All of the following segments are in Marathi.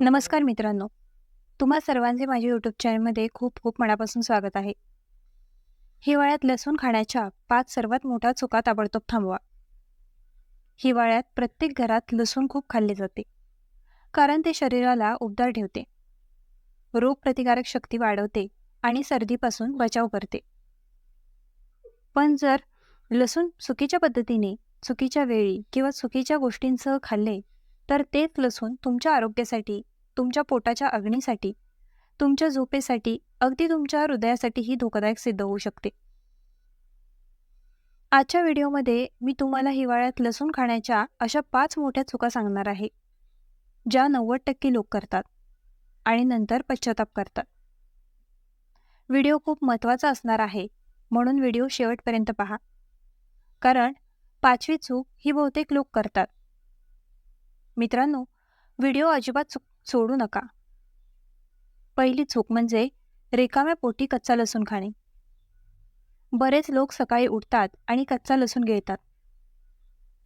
नमस्कार मित्रांनो. तुम्हा सर्वांचे माझ्या यूट्यूब चॅनलमध्ये खूप खूप मनापासून स्वागत आहे. हिवाळ्यात लसूण खाण्याच्या पाच सर्वात मोठ्या चुका ताबडतोब थांबवा. हिवाळ्यात प्रत्येक घरात लसूण खूप खाल्ले जाते. कारण ते शरीराला उबदार ठेवते. रोगप्रतिकारक शक्ती वाढवते आणि सर्दीपासून बचाव करते. पण जर लसूण चुकीच्या पद्धतीने चुकीच्या वेळी किंवा चुकीच्या गोष्टींसह खाल्ले तर तेच लसूण तुमच्या आरोग्यासाठी तुमच्या पोटाच्या अग्नीसाठी तुमच्या झोपेसाठी अगदी तुमच्या हृदयासाठीही धोकादायक सिद्ध होऊ शकते. आजच्या व्हिडिओमध्ये मी तुम्हाला हिवाळ्यात लसूण खाण्याच्या अशा पाच मोठ्या चुका सांगणार आहे ज्या नव्वद टक्के लोक करतात आणि नंतर पश्चाताप करतात. व्हिडिओ खूप महत्त्वाचा असणार आहे म्हणून व्हिडिओ शेवटपर्यंत पहा. कारण पाचवी चूक ही बहुतेक लोक करतात. मित्रांनो व्हिडिओ अजिबात चुक सोडू नका. पहिली चूक म्हणजे रिकाम्या पोटी कच्चा लसूण खाणे. बरेच लोक सकाळी उठतात आणि कच्चा लसूण गिळतात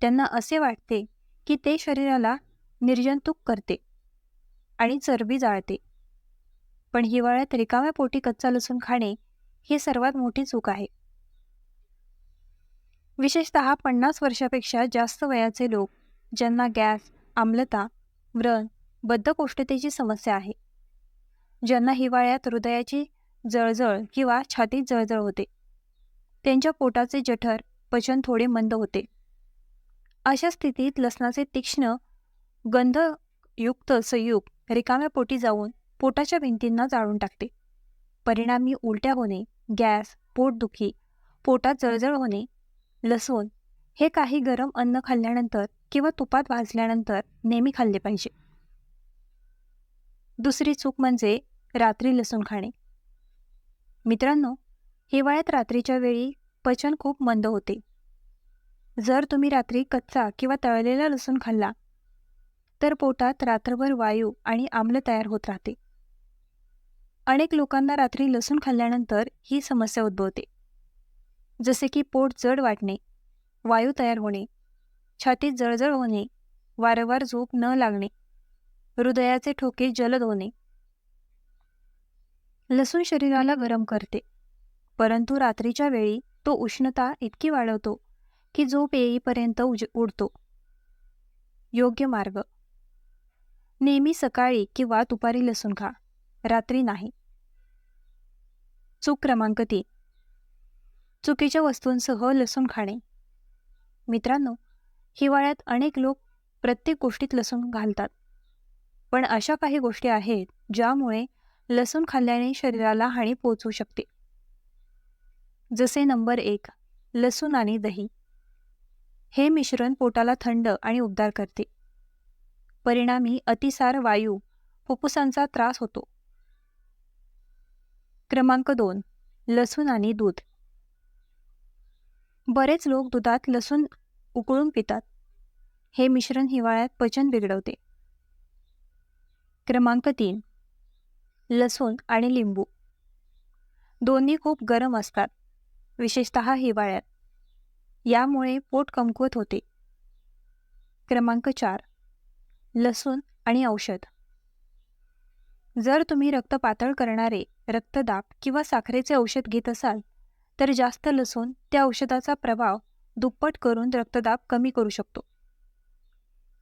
त्यांना असे वाटते की ते शरीराला निर्जंतुक करते आणि चरबी जाळते. पण हिवाळ्यात रिकाम्या पोटी कच्चा लसूण खाणे ही सर्वात मोठी चूक आहे. विशेषतः पन्नास वर्षापेक्षा जास्त वयाचे लोक ज्यांना गॅस आम्लता व्रण बद्धकोष्ठतेची समस्या आहे. ज्यांना हिवाळ्यात हृदयाची जळजळ किंवा छातीत जळजळ होते. त्यांच्या पोटाचे जठर पचन थोडे मंद होते. अशा स्थितीत लसणाचे तीक्ष्ण गंधयुक्त संयुग रिकाम्या पोटी जाऊन पोटाच्या भिंतींना जाळून टाकते. परिणामी उलट्या होणे गॅस पोटदुखी पोटात जळजळ होणे लसूण हे काही गरम अन्न खाल्ल्यानंतर किंवा तुपात भाजल्यानंतर नेहमी खाल्ले पाहिजे. दुसरी चूक म्हणजे रात्री लसूण खाणे. मित्रांनो हिवाळ्यात रात्रीच्या वेळी पचन खूप मंद होते. जर तुम्ही रात्री कच्चा किंवा तळलेला लसूण खाल्ला तर पोटात रात्रभर वायू आणि आम्ल तयार होत राहते. अनेक लोकांना रात्री लसूण खाल्ल्यानंतर ही समस्या उद्भवते. जसे की पोट जड वाटणे वायू तयार होणे छातीत जळजळ होणे वारंवार झोप न लागणे हृदयाचे ठोके जलद होणे. लसूण शरीराला गरम करते परंतु रात्रीच्या वेळी तो उष्णता इतकी वाढवतो की झोप येईपर्यंत उज उडतो. योग्य मार्ग. नेहमी सकाळी किंवा दुपारी लसूण खा रात्री नाही. चूक क्रमांक तीन. चुकीच्या वस्तूंसह लसूण खाणे. मित्रांनो हिवाळ्यात अनेक लोक प्रत्येक गोष्टीत लसूण घालतात. पण अशा काही गोष्टी आहेत ज्यामुळे लसूण खाल्ल्याने शरीराला हानी पोचू शकते. जसे नंबर एक लसूण आणि दही. हे मिश्रण पोटाला थंड आणि उबदार करते. परिणामी अतिसार वायू फुफ्फुसांचा त्रास होतो. क्रमांक दोन लसूण आणि दूध. बरेच लोक दुधात लसूण उकळून पितात. हे मिश्रण हिवाळ्यात पचन बिघडवते. क्रमांक तीन. लसूण आणि लिंबू. दोन्ही खूप गरम असतात विशेषत हिवाळ्यात. यामुळे पोट कमकुवत होते. क्रमांक चार. लसूण आणि औषध. जर तुम्ही रक्त पातळ करणारे रक्तदाब किंवा साखरेचे औषध घेत असाल तर जास्त लसूण त्या औषधाचा प्रभाव दुप्पट करून रक्तदाब कमी करू शकतो.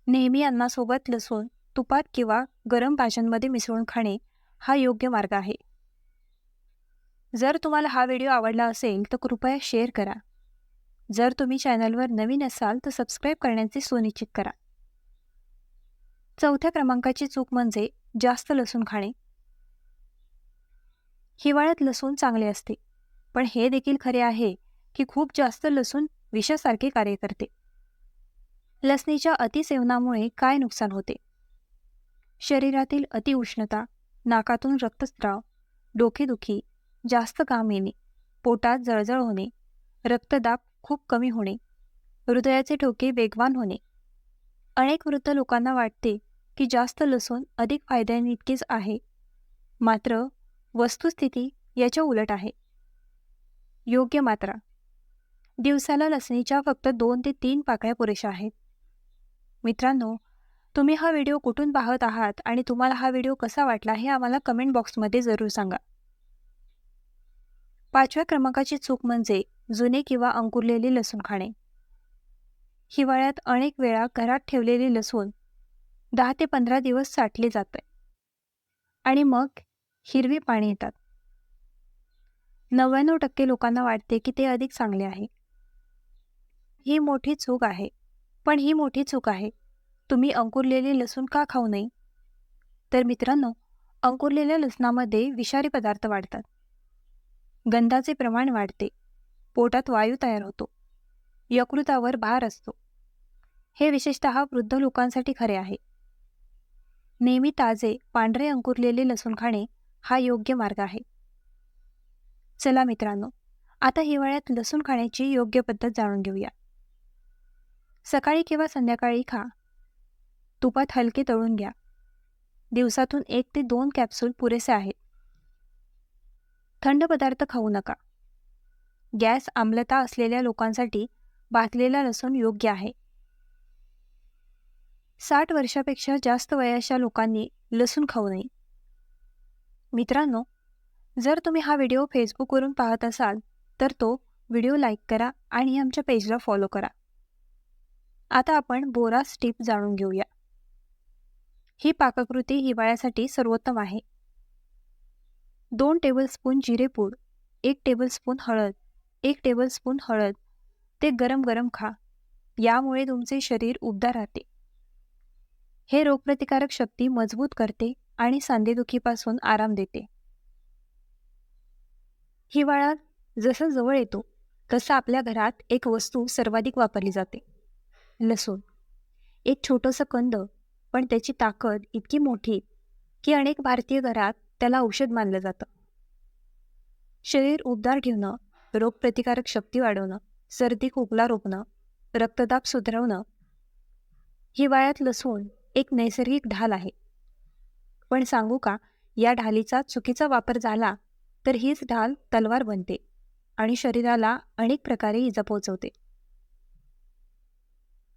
नेहमी अन्नासोबत लसूण तुपात किंवा गरम भाज्यांमध्ये मिसळून खाणे हा योग्य मार्ग आहे. जर तुम्हाला हा व्हिडिओ आवडला असेल तर कृपया शेअर करा. जर तुम्ही चॅनलवर नवीन असाल तर सबस्क्राईब करण्याचे सुनिश्चित करा. चौथ्या क्रमांकाची चूक म्हणजे जास्त लसूण खाणे. हिवाळ्यात लसूण चांगले असते पण हे देखील खरे आहे की खूप जास्त लसूण विषासारखे कार्य करते. लसणीच्या अतिसेवनामुळे काय नुकसान होते? शरीरातील अतिउष्णता नाकातून रक्तस्राव डोकेदुखी जास्त काम येणे पोटात जळजळ होणे रक्तदाब खूप कमी होणे हृदयाचे ठोके वेगवान होणे. अनेक वृद्ध लोकांना वाटते की जास्त लसूण अधिक फायद्याइतकीच आहे. मात्र वस्तुस्थिती याच्या उलट आहे. योग्य मात्रा दिवसाला लसणीच्या फक्त दोन ते तीन पाकळ्या पुरेशा आहेत. मित्रांनो तुम्ही हा व्हिडिओ कुठून पाहत आहात आणि तुम्हाला हा व्हिडिओ कसा वाटला हे आम्हाला कमेंट बॉक्समध्ये जरूर सांगा. पाचव्या क्रमांकाची चूक म्हणजे जुने किंवा अंकुरलेले लसूण खाणे. हिवाळ्यात अनेक वेळा घरात ठेवलेली लसूण दहा ते पंधरा दिवस साठले जाते आणि मग हिरवी पाणी येतात. नव्याण्णव टक्के लोकांना वाटते की ते अधिक चांगले आहे. ही मोठी चूक आहे. पण ही मोठी चूक आहे. तुम्ही अंकुरलेले लसूण का खाऊ नये? तर मित्रांनो अंकुरलेल्या लसणामध्ये विषारी पदार्थ वाढतात. गंधाचे प्रमाण वाढते. पोटात वायू तयार होतो. यकृतावर भार असतो. हे विशेषत वृद्ध लोकांसाठी खरे आहे. नेहमी ताजे पांढरे अंकुरलेले लसूण खाणे हा योग्य मार्ग आहे. चला मित्रांनो आता हिवाळ्यात लसूण खाण्याची योग्य पद्धत जाणून घेऊया. सकाळी किंवा संध्याकाळी खा. तुपात हलके तळून घ्या. दिवसातून एक ते दोन कॅप्सूल पुरेसे आहेत. थंड पदार्थ खाऊ नका. गॅस आम्लता असलेल्या लोकांसाठी बाथलेला लसूण योग्य आहे. साठ वर्षापेक्षा जास्त वयाच्या लोकांनी लसूण खाऊ नये. मित्रांनो जर तुम्ही हा व्हिडिओ फेसबुकवरून पाहत असाल तर तो व्हिडिओ लाईक करा आणि आमच्या पेजला फॉलो करा. आता आपण बोरास स्टीप जाणून घेऊया. ही पाककृती हिवाळ्यासाठी सर्वोत्तम आहे. दोन टेबलस्पून जिरेपूड एक टेबलस्पून हळद एक टेबलस्पून हळद ते गरम गरम खा. यामुळे तुमचे शरीर उबदार राहते. हे रोगप्रतिकारक शक्ती मजबूत करते आणि सांधेदुखीपासून आराम देते. हिवाळ्यात जसं जवळ येतो तसं आपल्या घरात एक वस्तू सर्वाधिक वापरली जाते. लसूण. एक छोटंसं कंद पण त्याची ताकद इतकी मोठी की अनेक भारतीय घरात त्याला औषध मानलं जातं. शरीर उबदार ठेवणं रोगप्रतिकारक शक्ती वाढवणं सर्दी खोकला रोखणं रक्तदाब सुधारवणं हिवाळ्यात लसूण एक नैसर्गिक ढाल आहे. पण सांगू का या ढालीचा चुकीचा वापर झाला तर हीच ढाल तलवार बनते आणि शरीराला अनेक प्रकारे इजा पोचवते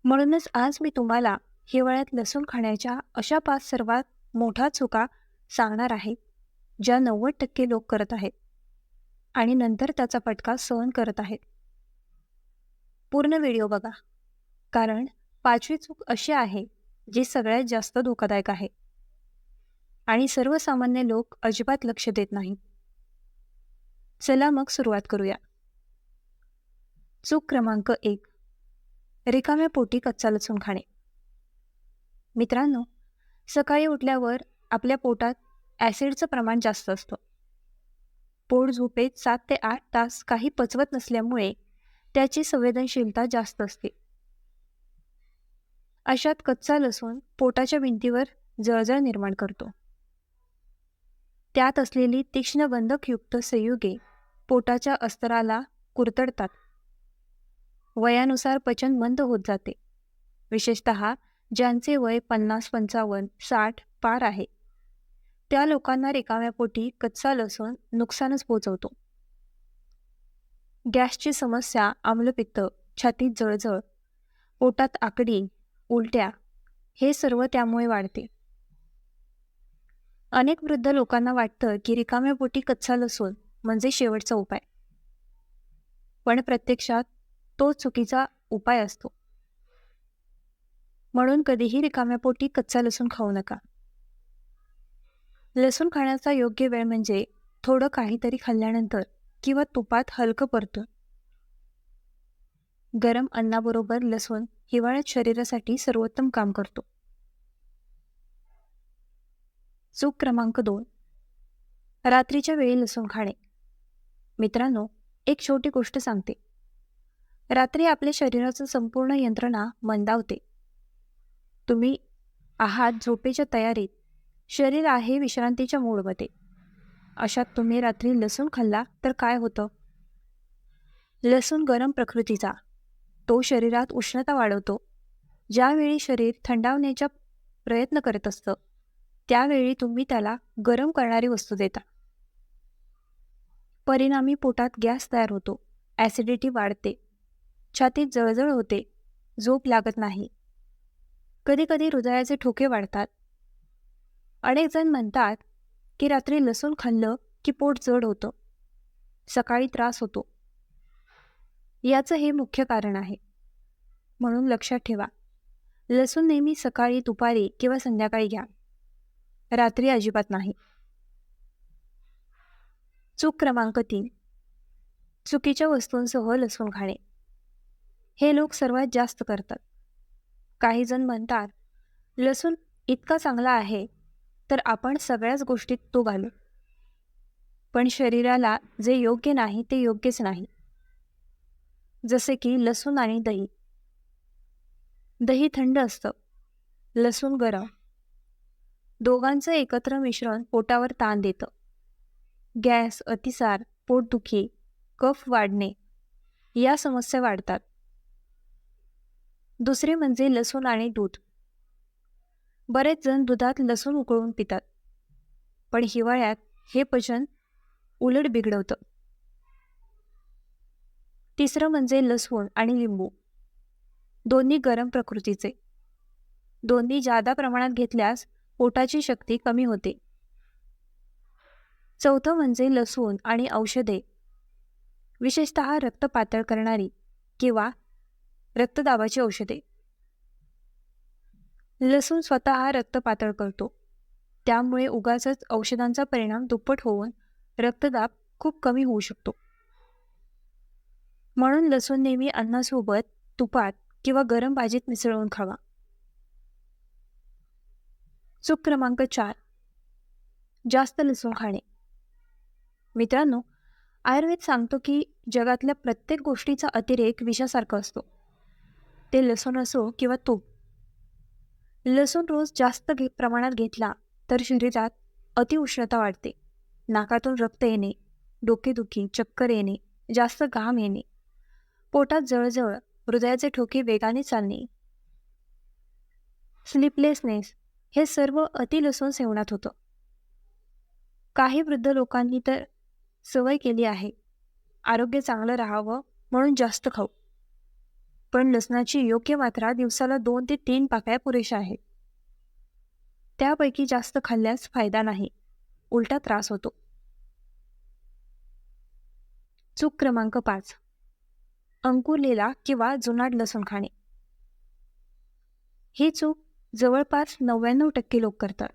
म्हणूनच आज मी तुम्हाला हिवाळ्यात लसूण खाण्याच्या अशा पाच सर्वात मोठ्या चुका सांगणार आहे ज्या नव्वद टक्के लोक करत आहेत आणि नंतर त्याचा फटका सहन करत आहेत. पूर्ण व्हिडिओ बघा कारण पाचवी चूक अशी आहे जी सगळ्यात जास्त धोकादायक आहे आणि सर्वसामान्य लोक अजिबात लक्ष देत नाहीत चला मग सुरुवात करूया. चूक क्रमांक एक. रिकाम्या पोटी कच्चा लसूण खाणे. मित्रांनो सकाळी उठल्यावर आपल्या पोटात ॲसिडचं प्रमाण जास्त असतं. पोट झोपेत सात ते आठ तास काही पचवत नसल्यामुळे त्याची संवेदनशीलता जास्त असते. अशात कच्चा लसूण पोटाच्या भिंतीवर जळजळ निर्माण करतो. त्यात असलेली तीक्ष्ण गंधकयुक्त संयुगे पोटाच्या अस्तराला कुरतडतात. वयानुसार पचन मंद होत जाते. विशेषत ज्यांचे वय पन्नास पंचावन्न साठ पार आहे. त्या लोकांना रिकाम्या पोटी कच्चा लसूण नुकसानच पोचवतो. गॅसची समस्या आम्लपित्त छातीत जळजळ पोटात आकडी उलट्या हे सर्व त्यामुळे वाढते. अनेक वृद्ध लोकांना वाटतं की रिकाम्या पोटी कच्चा लसूण म्हणजे शेवटचा उपाय. पण प्रत्यक्षात तो चुकीचा उपाय असतो. म्हणून कधीही रिकाम्या पोटी कच्चा लसूण खाऊ नका. लसूण खाण्याचा योग्य वेळ म्हणजे थोडं काहीतरी खाल्ल्यानंतर किंवा तुपात हलकं परतून. गरम अन्नाबरोबर लसूण हिवाळ्यात शरीरासाठी सर्वोत्तम काम करतो. चूक क्रमांक दोन. रात्रीच्या वेळी लसूण खाणे. मित्रांनो एक छोटी गोष्ट सांगते. रात्री आपल्या शरीराचं संपूर्ण यंत्रणा मंदावते. तुम्ही आहात झोपेच्या तयारीत. शरीर आहे विश्रांतीच्या मूडमध्ये. अशात तुम्ही रात्री लसूण खाल्ला तर काय होतं? लसूण गरम प्रकृतीचा. तो शरीरात उष्णता वाढवतो. ज्यावेळी शरीर थंडावण्याचा प्रयत्न करत असतं त्यावेळी तुम्ही त्याला गरम करणारी वस्तू देता. परिणामी पोटात गॅस तयार होतो. ॲसिडिटी वाढते. छातीत जळजळ होते. झोप लागत नाही. कधीकधी हृदयाचे ठोके वाढतात. अनेक जण म्हणतात की रात्री लसूण खाल्लं की पोट जड होतं. सकाळी त्रास होतो. याचं हे मुख्य कारण आहे. म्हणून लक्षात ठेवा. लसूण नेहमी सकाळी दुपारी किंवा संध्याकाळी घ्या. रात्री अजिबात नाही. चूक क्रमांक तीन. चुकीच्या वस्तूंसह लसूण खाणे. हे लोक सर्वात जास्त करतात. काही जण म्हणतात लसूण इतका चांगला आहे तर आपण सगळ्याच गोष्टीत तो घालू. पण शरीराला जे योग्य नाही ते योग्यच नाही. जसे की लसूण आणि दही. दही थंड असतं. लसूण गरम. दोघांचं एकत्र मिश्रण पोटावर ताण देतं. गॅस अतिसार पोटदुखी कफ वाढणे या समस्या वाढतात. दुसरे म्हणजे लसूण आणि दूध. बरेच जण दुधात लसूण उकळून पितात. पण हिवाळ्यात हे पचन उलट बिघडवतं. तिसरं म्हणजे लसूण आणि लिंबू. दोन्ही गरम प्रकृतीचे. दोन्ही जादा प्रमाणात घेतल्यास पोटाची शक्ती कमी होते. चौथं म्हणजे लसूण आणि औषधे. विशेषत रक्त पातळ करणारी किंवा रक्तदाबाची औषधे. लसूण स्वतः रक्त पातळ करतो. त्यामुळे उगाच औषधांचा परिणाम दुप्पट होऊन रक्तदाब खूप कमी होऊ शकतो. म्हणून लसूण नेहमी अन्नासोबत तुपात किंवा गरम भाजीत मिसळून खावा. चूक क्रमांक चार. जास्त लसूण खाणे. मित्रांनो आयुर्वेद सांगतो की जगातल्या प्रत्येक गोष्टीचा अतिरेक विषासारखा असतो. ते लसूण असो किंवा तूप. लसूण रोज जास्त घे प्रमाणात घेतला तर शरीरात अतिउष्णता वाढते. नाकातून रक्त येणे डोकेदुखी चक्कर येणे जास्त घाम येणे. पोटात जळजळ हृदयाचे ठोके वेगाने चालणे. स्लीपलेसनेस हे सर्व अतिलसूण सेवनात होतं. काही वृद्ध लोकांनी तर सवय केली आहे आरोग्य चांगलं राहावं म्हणून जास्त खाऊ. पण लसणाची योग्य मात्रा दिवसाला दोन ते तीन पाकळ्या पुरेशा आहेत त्यापैकी जास्त खाल्ल्यास फायदा नाही. उलटा त्रास होतो. चूक क्रमांक पाच. अंकुरलेला किंवा जुनाट लसूण खाणे. ही चूक जवळपास नव्याण्णव टक्के लोक करतात.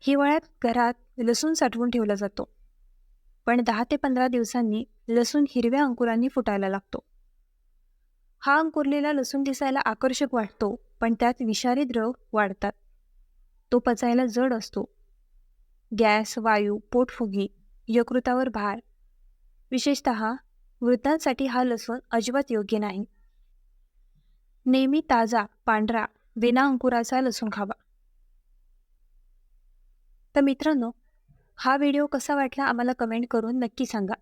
हिवाळ्यात घरात लसूण साठवून ठेवला जातो. पण दहा ते पंधरा दिवसांनी लसूण हिरव्या अंकुरांनी फुटायला लागतो. हा अंकुरलेला लसूण दिसायला आकर्षक वाटतो पण त्यात विषारी द्रव वाढतात. तो पचायला जड असतो. गॅस वायू पोटफुगी यकृतावर भार. विशेषत वृद्धांसाठी हा लसूण अजिबात योग्य नाही. नेहमी ताजा पांढरा विना अंकुराचा लसूण खावा. तर मित्रांनो हा व्हिडिओ कसा वाटला आम्हाला कमेंट करून नक्की सांगा.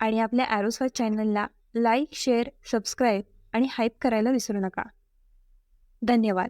आणि आपल्या ॲरोसर चॅनलला लाईक शेअर सबस्क्राईब आणि हाईप करायला विसरू नका. धन्यवाद.